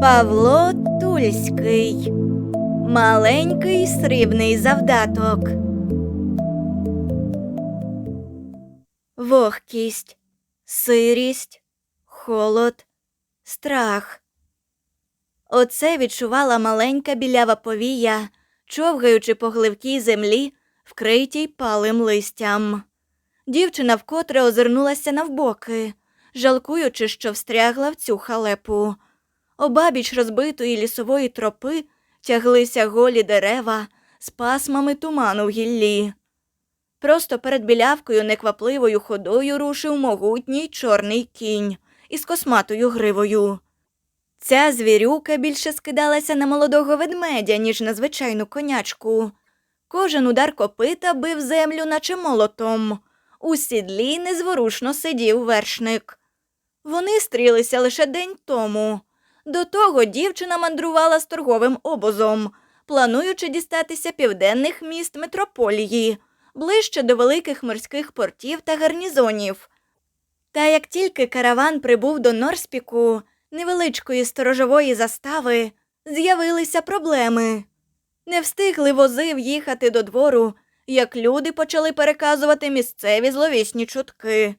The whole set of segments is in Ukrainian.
Павло Тульський. Маленький срібний завдаток. Вогкість, сирість, холод, страх. Оце відчувала маленька білява повія, човгаючи по гливкій землі, вкритій палим листям. Дівчина вкотре озирнулася навбоки, жалкуючи, що встрягла в цю халепу. Обабіч розбитої лісової тропи тяглися голі дерева з пасмами туману в гіллі. Просто перед білявкою неквапливою ходою рушив могутній чорний кінь із косматою гривою. Ця звірюка більше скидалася на молодого ведмедя, ніж на звичайну конячку. Кожен удар копита бив землю, наче молотом. У сідлі незворушно сидів вершник. Вони стрілися лише день тому. До того дівчина мандрувала з торговим обозом, плануючи дістатися південних міст метрополії, ближче до великих морських портів та гарнізонів. Та як тільки караван прибув до Норспіку, невеличкої сторожової застави, з'явилися проблеми. Не встигли вози в'їхати до двору, як люди почали переказувати місцеві зловісні чутки,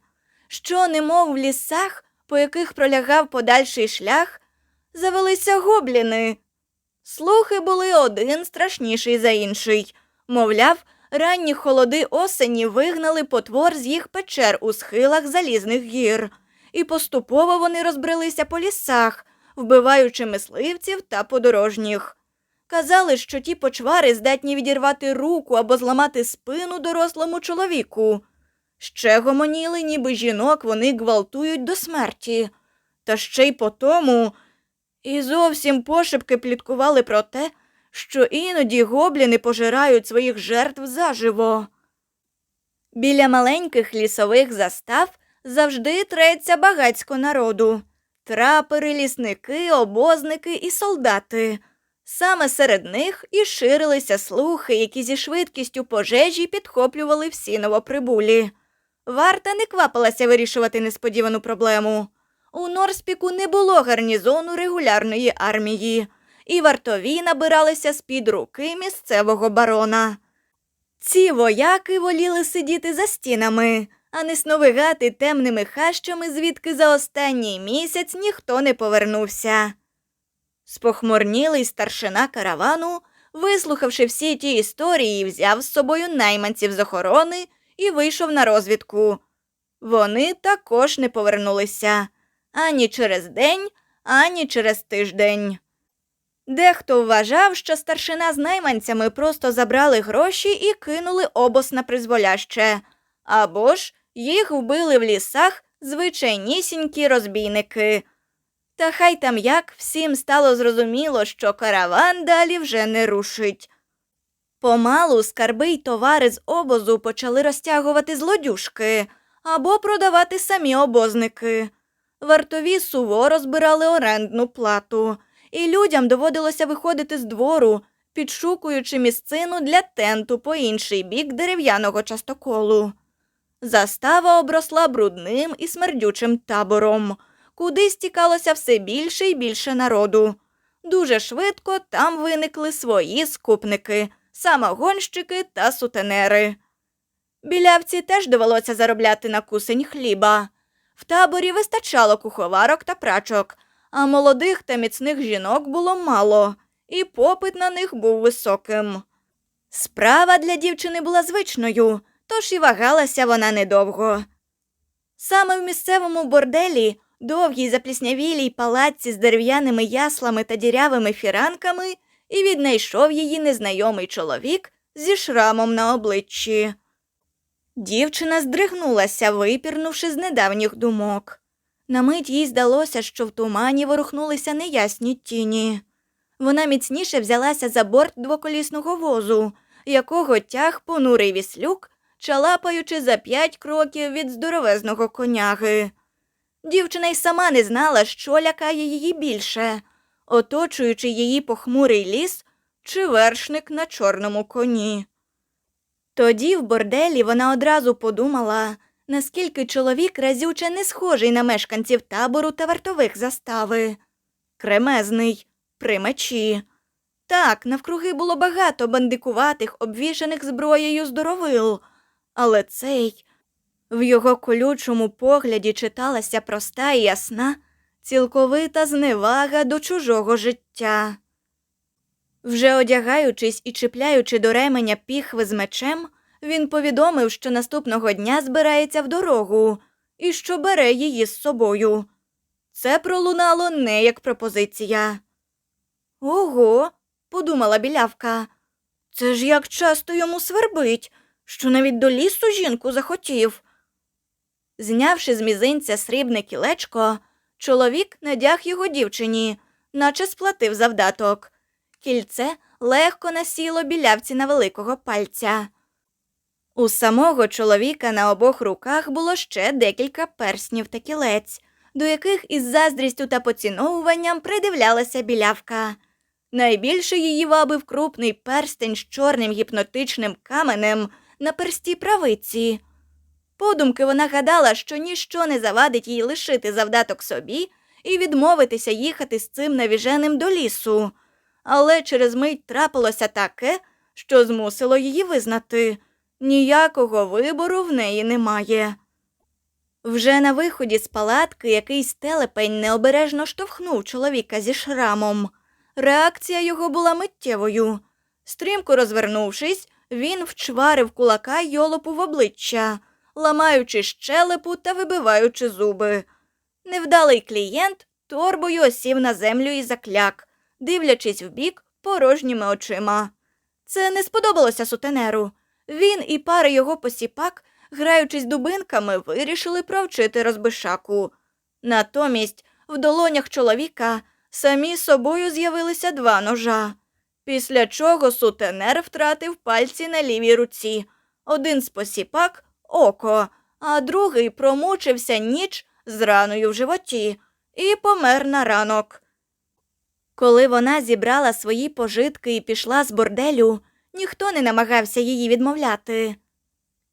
що, немов в лісах, по яких пролягав подальший шлях, завелися гобліни. Слухи були один страшніший за інший. Мовляв, ранні холоди осені вигнали потвор з їх печер у схилах залізних гір, і поступово вони розбрелися по лісах, вбиваючи мисливців та подорожніх. Казали, що ті почвари здатні відірвати руку або зламати спину дорослому чоловіку. Ще гомоніли, ніби жінок вони гвалтують до смерті. Та ще й по тому, і зовсім пошепки пліткували про те, що іноді гобліни пожирають своїх жертв заживо. Біля маленьких лісових застав завжди треться багацько народу трапери, лісники, обозники і солдати. Саме серед них і ширилися слухи, які зі швидкістю пожежі підхоплювали всі новоприбулі. Варта не квапилася вирішувати несподівану проблему. У Норспіку не було гарнізону регулярної армії, і вартові набиралися з-під руки місцевого барона. Ці вояки воліли сидіти за стінами, а не сновигати темними хащами, звідки за останній місяць ніхто не повернувся. Спохмурнілий старшина каравану, вислухавши всі ті історії, взяв з собою найманців з охорони і вийшов на розвідку. Вони також не повернулися ані через день, ані через тиждень. Дехто вважав, що старшина з найманцями просто забрали гроші і кинули обоз на призволяще, або ж їх вбили в лісах звичайнісінькі розбійники. Та хай там як всім стало зрозуміло, що караван далі вже не рушить. Помалу скарби й товари з обозу почали розтягувати злодюшки або продавати самі обозники. Вартові суворо збирали орендну плату, і людям доводилося виходити з двору, підшукуючи місцину для тенту по інший бік дерев'яного частоколу. Застава обросла брудним і смердючим табором, куди стікалося все більше і більше народу. Дуже швидко там виникли свої скупники, самогонщики та сутенери. Білявці теж довелося заробляти на кусень хліба. В таборі вистачало куховарок та прачок, а молодих та міцних жінок було мало, і попит на них був високим. Справа для дівчини була звичною, тож і вагалася вона недовго. Саме в місцевому борделі, довгій запліснявілій палаці з дерев'яними яслами та дірявими фіранками, і віднайшов її незнайомий чоловік зі шрамом на обличчі. Дівчина здригнулася, випірнувши з недавніх думок. На мить їй здалося, що в тумані ворухнулися неясні тіні. Вона міцніше взялася за борт двоколісного возу, якого тяг понурий віслюк, чалапаючи за п'ять кроків від здоровезного коняги. Дівчина й сама не знала, що лякає її більше, оточуючи її похмурий ліс чи вершник на чорному коні. Тоді в борделі вона одразу подумала, наскільки чоловік разюче не схожий на мешканців табору та вартових застави. кремезний, при мечі. Так, навкруги було багато бандикуватих, обвішаних зброєю здоровил, але цей в його колючому погляді читалася проста і ясна, цілковита зневага до чужого життя. Вже одягаючись і чіпляючи до ременя піхви з мечем, він повідомив, що наступного дня збирається в дорогу і що бере її з собою. Це пролунало не як пропозиція. Ого, подумала білявка. Це ж як часто йому свербить, що навіть до лісу жінку захотів. Знявши з мізинця срібне кілечко, чоловік надяг його дівчині, наче сплатив завдаток. Кільце легко насіло білявці на великого пальця. У самого чоловіка на обох руках було ще декілька перснів та кілець, до яких із заздрістю та поціновуванням придивлялася білявка. Найбільше її вабив крупний перстень з чорним гіпнотичним каменем на персті правиці. Подумки вона гадала, що ніщо не завадить їй лишити завдаток собі і відмовитися їхати з цим навіженим до лісу. Але через мить трапилося таке, що змусило її визнати ніякого вибору в неї немає. Вже на виході з палатки якийсь телепень необережно штовхнув чоловіка зі шрамом. Реакція його була миттєвою. Стрімко розвернувшись, він вчварив кулака йолопу в обличчя, ламаючи щелепу та вибиваючи зуби. Невдалий клієнт торбою осів на землю і закляк, дивлячись вбік порожніми очима. Це не сподобалося сутенеру. Він і пара його посіпак, граючись дубинками, вирішили провчити розбишаку. Натомість в долонях чоловіка самі собою з'явилися два ножа, після чого сутенер втратив пальці на лівій руці, один з посіпак око, а другий промучився ніч з раною в животі і помер на ранок. Коли вона зібрала свої пожитки і пішла з борделю, ніхто не намагався її відмовляти.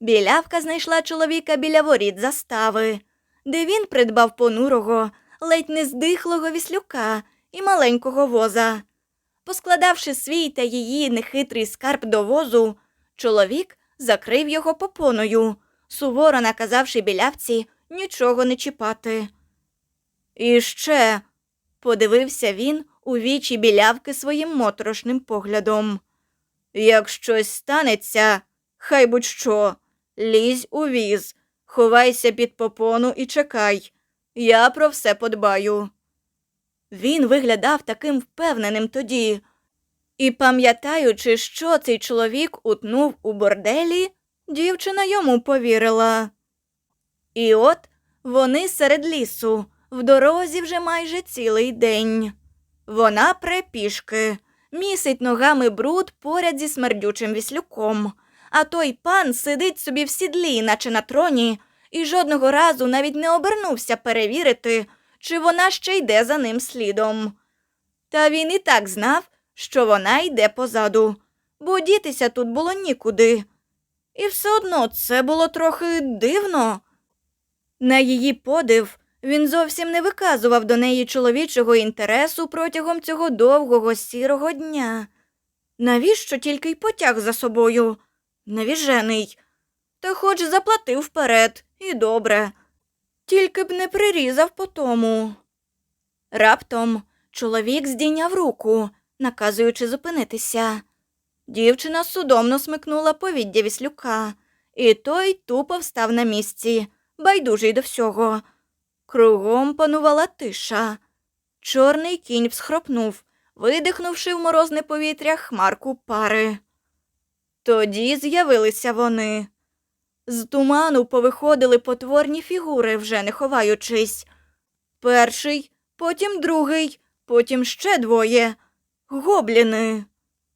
Білявка знайшла чоловіка біля воріт застави, де він придбав понурого, ледь не здихлого віслюка і маленького воза. Поскладавши свій та її нехитрий скарб до возу, чоловік закрив його попоною, суворо наказавши білявці нічого не чіпати. І ще, подивився він у вічі білявки своїм моторошним поглядом. Як щось станеться, хай будь що, лізь у віз, ховайся під попону і чекай. Я про все подбаю. Він виглядав таким впевненим тоді. І, пам'ятаючи, що цей чоловік утнув у борделі, дівчина йому повірила. І от вони серед лісу, в дорозі вже майже цілий день. Вона пре пішки, місить ногами бруд поряд зі смердючим віслюком, а той пан сидить собі в сідлі, наче на троні, і жодного разу навіть не обернувся перевірити, чи вона ще йде за ним слідом. Та він і так знав, що вона йде позаду, бо дітися тут було нікуди. І все одно це було трохи дивно. На її подив, він зовсім не виказував до неї чоловічого інтересу протягом цього довгого сірого дня. Навіщо тільки й потяг за собою? Навіжений. Та хоч заплатив вперед, і добре. Тільки б не прирізав по тому. Раптом чоловік здійняв руку, наказуючи зупинитися. Дівчина судомно смикнула повіддя віслюка, і той тупо встав на місці, байдужий до всього. Кругом панувала тиша. Чорний кінь всхропнув, видихнувши в морозне повітря хмарку пари. Тоді з'явилися вони. З туману повиходили потворні фігури, вже не ховаючись. Перший, потім другий, потім ще двоє. Гобліни.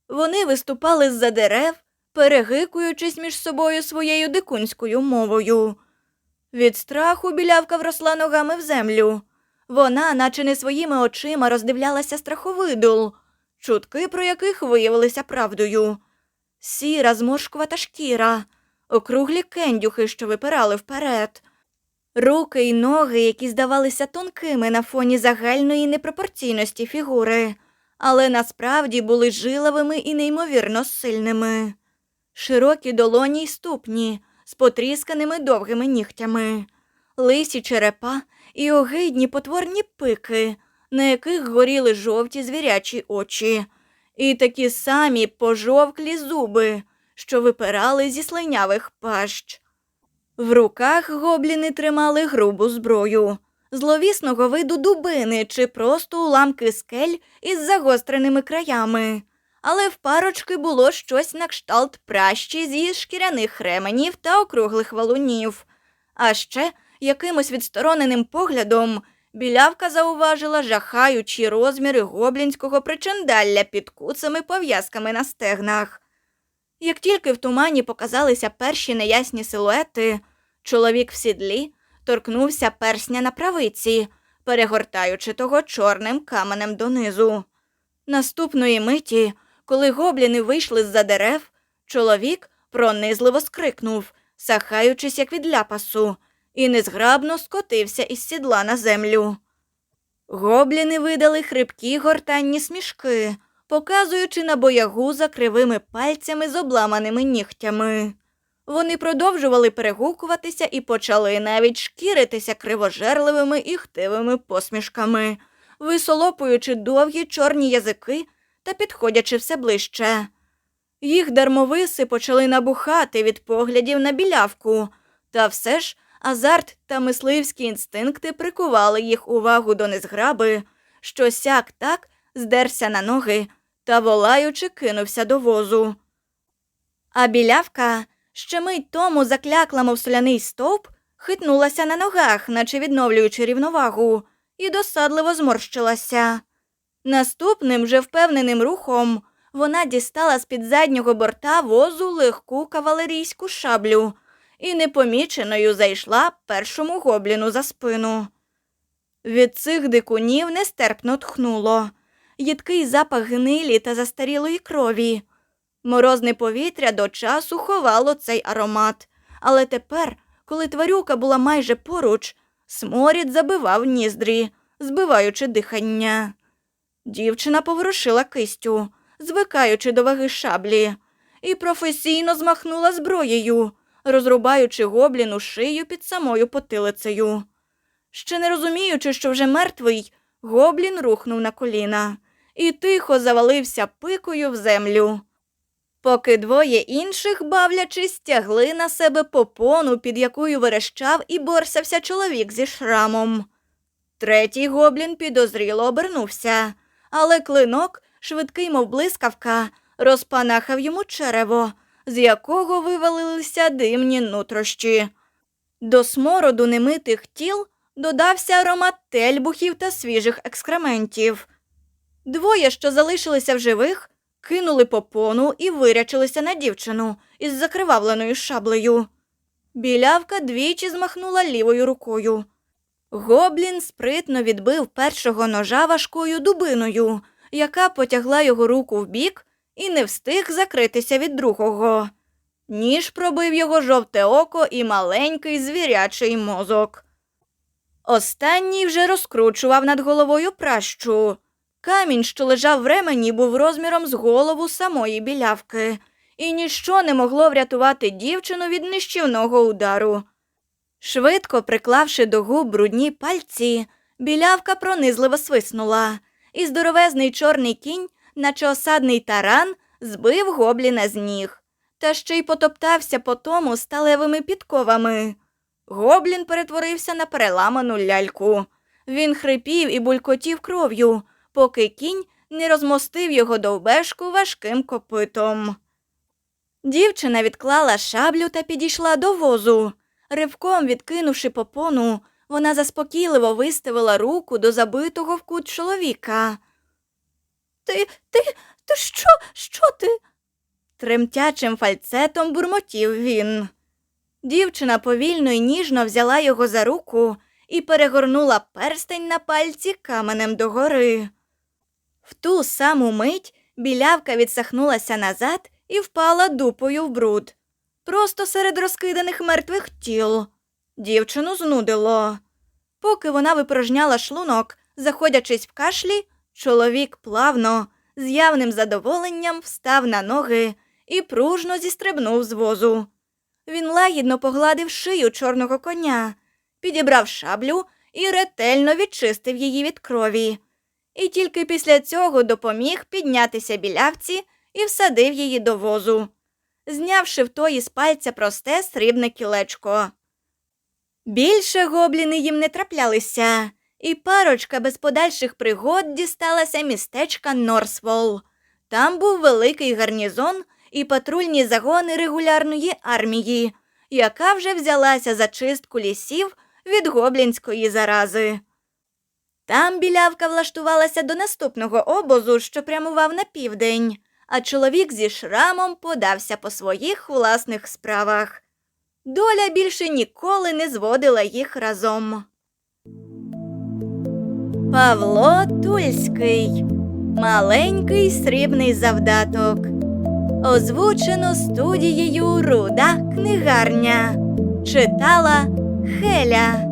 Вони виступали з-за дерев, перегикуючись між собою своєю дикунською мовою. Від страху білявка вросла ногами в землю. Вона, наче не своїми очима, роздивлялася страховидул, чутки про яких виявилися правдою. Сіра, зморшкувата шкіра, округлі кендюхи, що випирали вперед, Руки й ноги, які здавалися тонкими на фоні загальної непропорційності фігури, але насправді були жиловими і неймовірно сильними. Широкі долоні й ступні з потрісканими довгими нігтями, лисі черепа і огидні потворні пики, на яких горіли жовті звірячі очі, і такі самі пожовклі зуби, що випирали зі слинявих пащ. В руках гобліни тримали грубу зброю, зловісного виду дубини чи просто уламки скель із загостреними краями. Але в парочки було щось на кшталт пращі зі шкіряних ременів та округлих валунів. А ще якимось відстороненим поглядом білявка зауважила жахаючі розміри гоблінського причандалля під куцами пов'язками на стегнах. Як тільки в тумані показалися перші неясні силуети, чоловік в сідлі торкнувся персня на правиці, перегортаючи того чорним каменем донизу. Наступної миті, коли гобліни вийшли з-за дерев, чоловік пронизливо скрикнув, сахаючись як від ляпасу, і незграбно скотився із сідла на землю. Гобліни видали хрипкі гортанні смішки, показуючи на боягуза кривими пальцями з обламаними нігтями. Вони продовжували перегукуватися і почали навіть шкіритися кривожерливими і хтивими посмішками, висолопуючи довгі чорні язики та підходячи все ближче. Їх дармовиси почали набухати від поглядів на білявку, та все ж азарт та мисливські інстинкти прикували їх увагу до незграби, що сяк так здерся на ноги та волаючи кинувся до возу. А білявка, ще мить тому заклякла, мов соляний стовп, хитнулася на ногах, наче відновлюючи рівновагу, і досадливо зморщилася. Наступним же впевненим рухом вона дістала з-під заднього борта возу легку кавалерійську шаблю і непоміченою зайшла першому гобліну за спину. Від цих дикунів нестерпно тхнуло їдкий запах гнилі та застарілої крові. Морозне повітря до часу ховало цей аромат, але тепер, коли тварюка була майже поруч, сморід забивав ніздрі, збиваючи дихання. Дівчина поворушила кистю, звикаючи до ваги шаблі, і професійно змахнула зброєю, розрубаючи гобліну шию під самою потилицею. Ще не розуміючи, що вже мертвий, гоблін рухнув на коліна і тихо завалився пикою в землю. Поки двоє інших, бавлячись, тягли на себе попону, під якою верещав і борсався чоловік зі шрамом. Третій гоблін підозріло обернувся, але клинок, швидкий, мов блискавка, розпанахав йому черево, з якого вивалилися димні нутрощі. До смороду немитих тіл додався аромат тельбухів та свіжих екскрементів. Двоє, що залишилися в живих, кинули попону і вирячилися на дівчину із закривавленою шаблею. Білявка двічі змахнула лівою рукою. Гоблін спритно відбив першого ножа важкою дубиною, яка потягла його руку вбік і не встиг закритися від другого. Ніж пробив його жовте око і маленький звірячий мозок. Останній вже розкручував над головою пращу. Камінь, що лежав в ремені, був розміром з голову самої білявки, і ніщо не могло врятувати дівчину від нищівного удару. Швидко приклавши до губ брудні пальці, білявка пронизливо свиснула, і здоровезний чорний кінь, наче осадний таран, збив гобліна з ніг, та ще й потоптався по тому сталевими підковами. Гоблін перетворився на переламану ляльку. Він хрипів і булькотів кров'ю, поки кінь не розмостив його довбешку важким копитом. Дівчина відклала шаблю та підійшла до возу. Ривком відкинувши попону, вона заспокійливо виставила руку до забитого в кут чоловіка. Ти, ти, ти що? Що ти? Тремтячим фальцетом бурмотів він. Дівчина повільно і ніжно взяла його за руку і перегорнула перстень на пальці каменем догори. В ту саму мить білявка відсахнулася назад і впала дупою в бруд, просто серед розкиданих мертвих тіл. Дівчину знудило. Поки вона випорожняла шлунок, заходячись в кашлі, чоловік плавно, з явним задоволенням встав на ноги і пружно зістрибнув з возу. Він лагідно погладив шию чорного коня, підібрав шаблю і ретельно відчистив її від крові. І тільки після цього допоміг піднятися білявці і всадив її до возу, знявши в тої з пальця просте срібне кілечко. Більше гобліни їм не траплялися, і парочка без подальших пригод дісталася містечка Норсвол. Там був великий гарнізон і патрульні загони регулярної армії, яка вже взялася за чистку лісів від гоблінської зарази. Там білявка влаштувалася до наступного обозу, що прямував на південь, а чоловік зі шрамом подався по своїх власних справах. Доля більше ніколи не зводила їх разом. Павло Тульський Маленький срібний завдаток. Озвучено студією Руда книгарня. Читала Хеля.